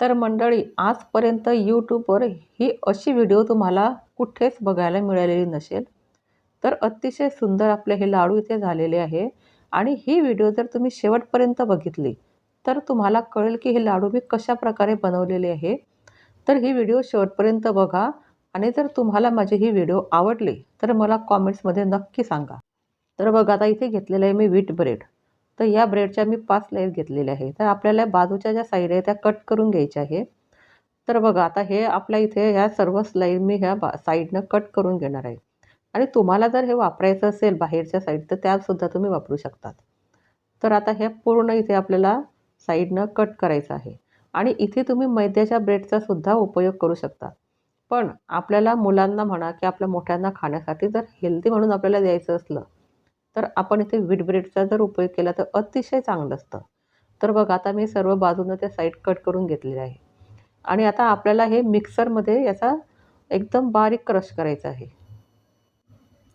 तर मंडळी आजपर्यंत यूट्यूबवर ही अशी व्हिडिओ तुम्हाला कुठेच बघायला मिळालेली नसेल. तर अतिशय सुंदर आपले हे लाडू इथे झालेले आहे आणि ही व्हिडिओ जर तुम्ही शेवटपर्यंत बघितली तर तुम्हाला कळेल की हे लाडू मी कशा प्रकारे बनवलेले आहे. तर ही व्हिडिओ शेवटपर्यंत बघा आणि जर तुम्हाला माझी ही व्हिडिओ आवडली तर मला कॉमेंट्समध्ये नक्की सांगा. तर बघा आता इथे घेतलेलं आहे मी व्हीट ब्रेड तर या ब्रेडच्या मी पाच स्लाईस घेतलेल्या आहे तर आपल्याला बाजूच्या ज्या साईड आहे त्या कट करून घ्यायच्या आहे तर बघा आता हे आपल्या इथे ह्या सर्व स्लाईड मी ह्या बा साईडनं कट करून घेणार आहे. आणि तुम्हाला जर हे वापरायचं असेल बाहेरच्या साईड तर त्यासुद्धा तुम्ही वापरू शकतात. तर आता हे पूर्ण इथे आपल्याला साईडनं कट करायचं आहे. आणि इथे तुम्ही मैद्याच्या ब्रेडचा सुद्धा उपयोग करू शकता. पण आपल्याला मुलांना म्हणा की आपल्या मोठ्यांना खाण्यासाठी जर हेल्दी म्हणून आपल्याला द्यायचं असलं तर आपण इथे व्हीट ब्रेडचा जर उपयोग केला तर अतिशय चांगलं असतं. तर बघा आता मी सर्व बाजूनं त्या साईड कट करून घेतलेले आहे. आणि आता आपल्याला हे मिक्सरमध्ये याचा एकदम बारीक क्रश करायचा आहे.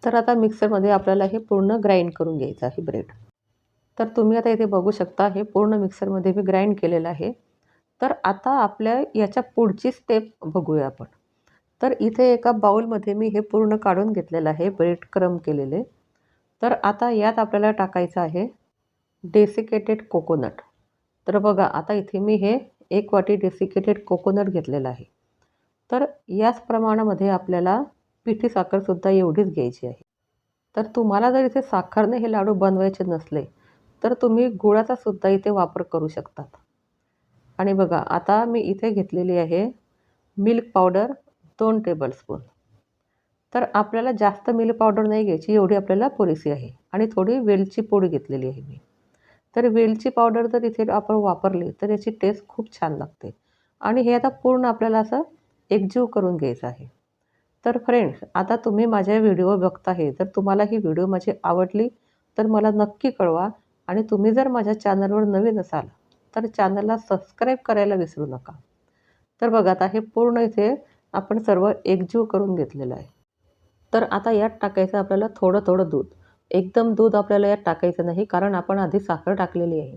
तर आता मिक्सरमध्ये आपल्याला हे पूर्ण ग्राइंड करून घ्यायचं आहे ब्रेड तर तुम्ही आता इथे बघू शकता हे पूर्ण मिक्सरमध्ये मी ग्राइंड केलेलं आहे. तर आता आपल्या याच्या पुढची स्टेप बघूया आपण. तर इथे एका बाऊलमध्ये मी हे पूर्ण काढून घेतलेलं आहे ब्रेड क्रम केलेले. तर आता यात आपल्याला टाकायचं आहे डेसिकेटेड कोकोनट तर बघा आता इथे मी हे एक वाटी डेसिकेटेड कोकोनट घेतलेलं आहे. तर याच प्रमाणामध्ये आपल्याला पिठी साखरसुद्धा एवढीच घ्यायची आहे. तर तुम्हाला जर इथे साखरने हे लाडू बनवायचे नसले तर तुम्ही गुळाचा सुद्धा इथे वापर करू शकतात. आणि बघा आता मी इथे घेतलेली आहे मिल्क पावडर दोन टेबलस्पून तर आपल्याला जास्त मिल्क पावडर नाही घ्यायची एवढी आपल्याला पुरेशी आहे. आणि थोडी वेलची पूड घेतलेली आहे मी. तर वेलची पावडर जर इथे आपण वापरली तर याची टेस्ट खूप छान लागते. आणि हे आता पूर्ण आपल्याला असं एकजीव करून घ्यायचं आहे. तर फ्रेंड्स आता तुम्ही माझ्या व्हिडिओ बघत आहे तर तुम्हाला ही व्हिडिओ माझी आवडली तर मला नक्की कळवा. आणि तुम्ही जर माझ्या चॅनलवर नवीन असाल तर चॅनलला सबस्क्राईब करायला विसरू नका. तर बघा आता हे पूर्ण इथे आपण सर्व एकजीव करून घेतलेलं आहे. तर आता यात टाकायचं आपल्याला थोडं थोडं दूध. एकदम दूध आपल्याला यात टाकायचं नाही कारण आपण आधी साखर टाकलेली आहे.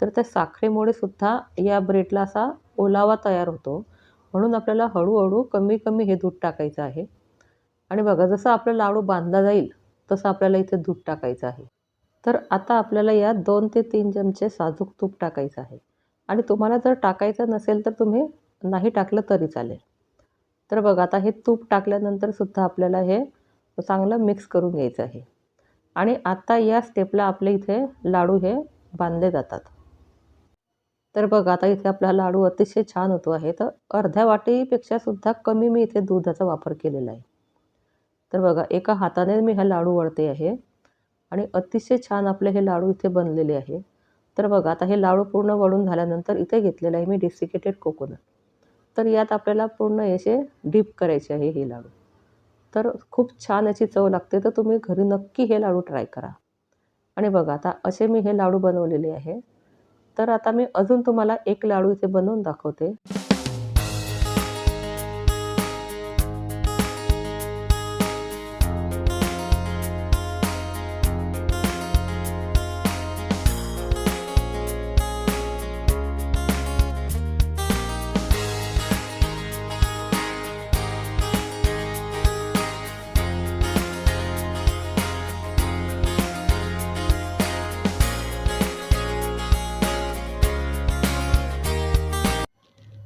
तर त्या साखरेमुळे सुद्धा या ब्रेडला असा ओलावा तयार होतो. म्हणून आपल्याला हळूहळू कमी कमी हे दूध टाकायचं आहे. आणि बघा जसं आपला लाडू बांधला जाईल तसं आपल्याला इथे दूध टाकायचं आहे. तर आता आपल्याला यात दोन ते तीन चमचे साजूक तूप टाकायचं आहे. आणि तुम्हाला जर टाकायचं नसेल तर तुम्ही नाही टाकलं तरी चालेल. तर बघा आता हे तूप टाकल्यानंतर सुद्धा आपल्याला हे चांगलं मिक्स करून घ्यायचं आहे. आणि आता या स्टेपला आपले इथे लाडू हे बांधले जातात. तर बघा आता इथे आपला लाडू अतिशय छान होतो आहे. तर अर्ध्या वाटीपेक्षा सुद्धा कमी मी इथे दुधाचा वापर केलेला आहे. तर बघा एका हाताने मी हा लाडू वळते आहे. आणि अतिशय छान आपले हे लाडू इथे बनलेले आहे. तर बघा आता हे लाडू पूर्ण वळून झाल्यानंतर इथे घेतलेलं आहे मी डेसिकेटेड कोकोनट तर यात आपल्याला पूर्ण याचे डीप करायचे आहे हे लाडू. तर खूप छान याची चव लागते तर तुम्ही घरी नक्की हे लाडू ट्राय करा. आणि बघा आता असे मी हे लाडू बनवलेले आहे. तर आता मी अजून तुम्हाला एक लाडू इथे बनवून दाखवते.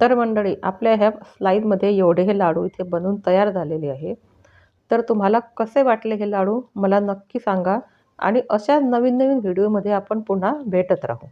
तर मंडळी आपल्या ह्या स्लाईडमध्ये एवढे हे लाडू इथे बनवून तयार झालेले आहे. तर तुम्हाला कसे वाटले हे लाडू? मला नक्की सांगा. आणि अशा नवीन नवीन व्हिडिओमध्ये आपण पुन्हा भेटत राहू.